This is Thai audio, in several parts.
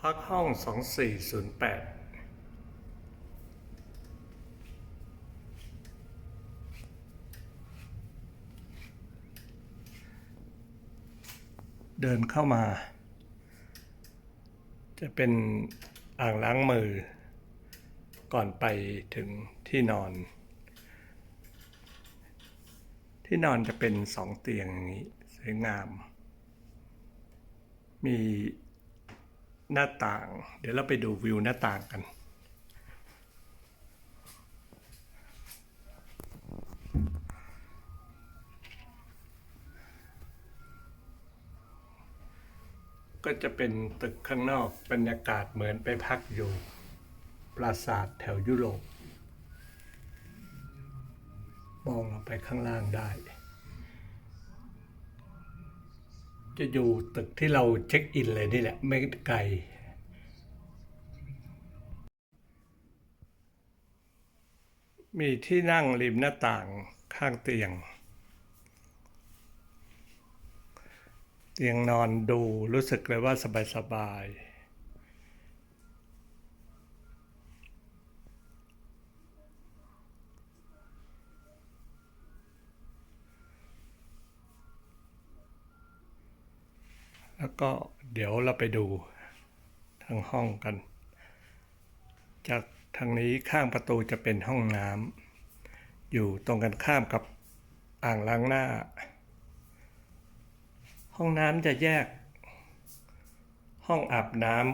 พักห้องสองสี่ศูนย์แปดเดินเข้ามา จะเป็นอ่างล้างมือ ก่อนไปถึงที่นอน ที่นอนจะเป็นสองเตียงอย่างนี้ สวยงาม มี หน้าต่าง เดี๋ยวเราไปดูวิวหน้าต่างกัน ก็จะเป็นตึกข้างนอกบรรยากาศเหมือนไปพักอยู่ ปราสาทแถวยุโรป มองลงไปข้างล่างได้ จะอยู่ตึกที่เราเช็คอินเลยนี่แหละ ไม่ไกลมีที่นั่งริมหน้าต่างข้างเตียง เตียงนอนดูรู้สึกเลยว่าสบายสบาย แล้วก็เดี๋ยวเราไปดูทางห้องกัน จากทางนี้ข้างประตูจะเป็นห้องน้ำอยู่ตรงกันข้ามกับอ่างล้างหน้า ห้องน้ำจะแยก ห้องอาบน้ำ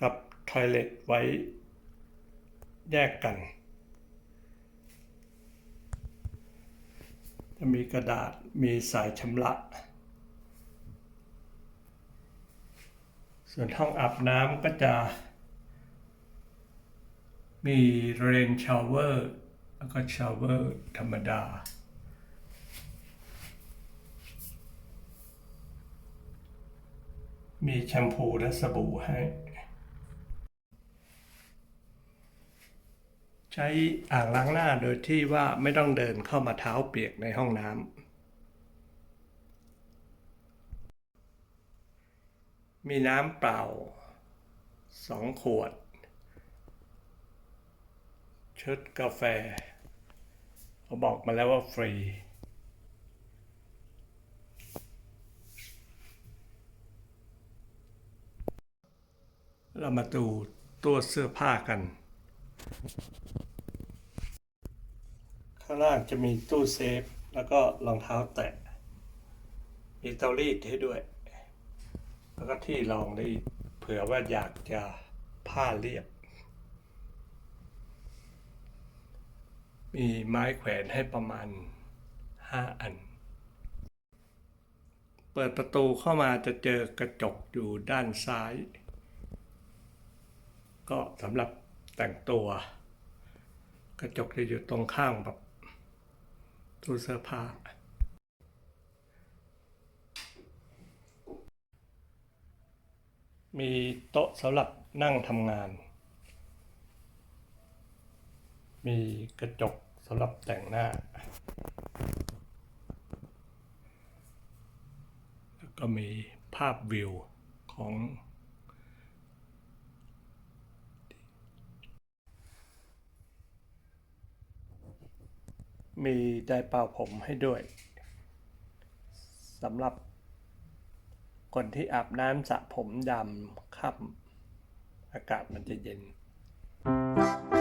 กับทอยเล็ตไว้แยกกัน จะมีกระดาษมีสายชำระ ส่วนห้องอาบน้ำก็จะมีเรนชาวเวอร์แล้วก็ชาวเวอร์ธรรมดา มีแชมพูและสบู่ให้ ใช้อ่างล้างหน้าโดยที่ว่าไม่ต้องเดินเข้ามาเท้าเปียกในห้องน้ำมีน้ำเปล่าสองขวด ชุดกาแฟเขาบอกมาแล้วว่าฟรี เรามาดูตัวเสื้อผ้ากัน ข้างล่างจะมีตู้เซฟ แล้วก็รองเท้าแตะ มีเตารีดให้ด้วย แล้วก็ที่รองรีดเผื่อว่าอยากจะผ้าเรียบ มีไม้แขวนให้ประมาณห้าอัน เปิดประตูเข้ามาจะเจอกระจกอยู่ด้านซ้าย ก็สำหรับแต่งตัว กระจกจะอยู่ตรงข้างแบบ ตู้เสื้อผ้ามีโต๊ะสำหรับนั่งทำงาน มีกระจกสำหรับแต่งหน้า แล้วก็มีภาพวิวของ มีไดร์เป่าผมให้ด้วยสำหรับ คนที่อาบน้ำสระผมดำค่ำอากาศมันจะเย็น Thank you.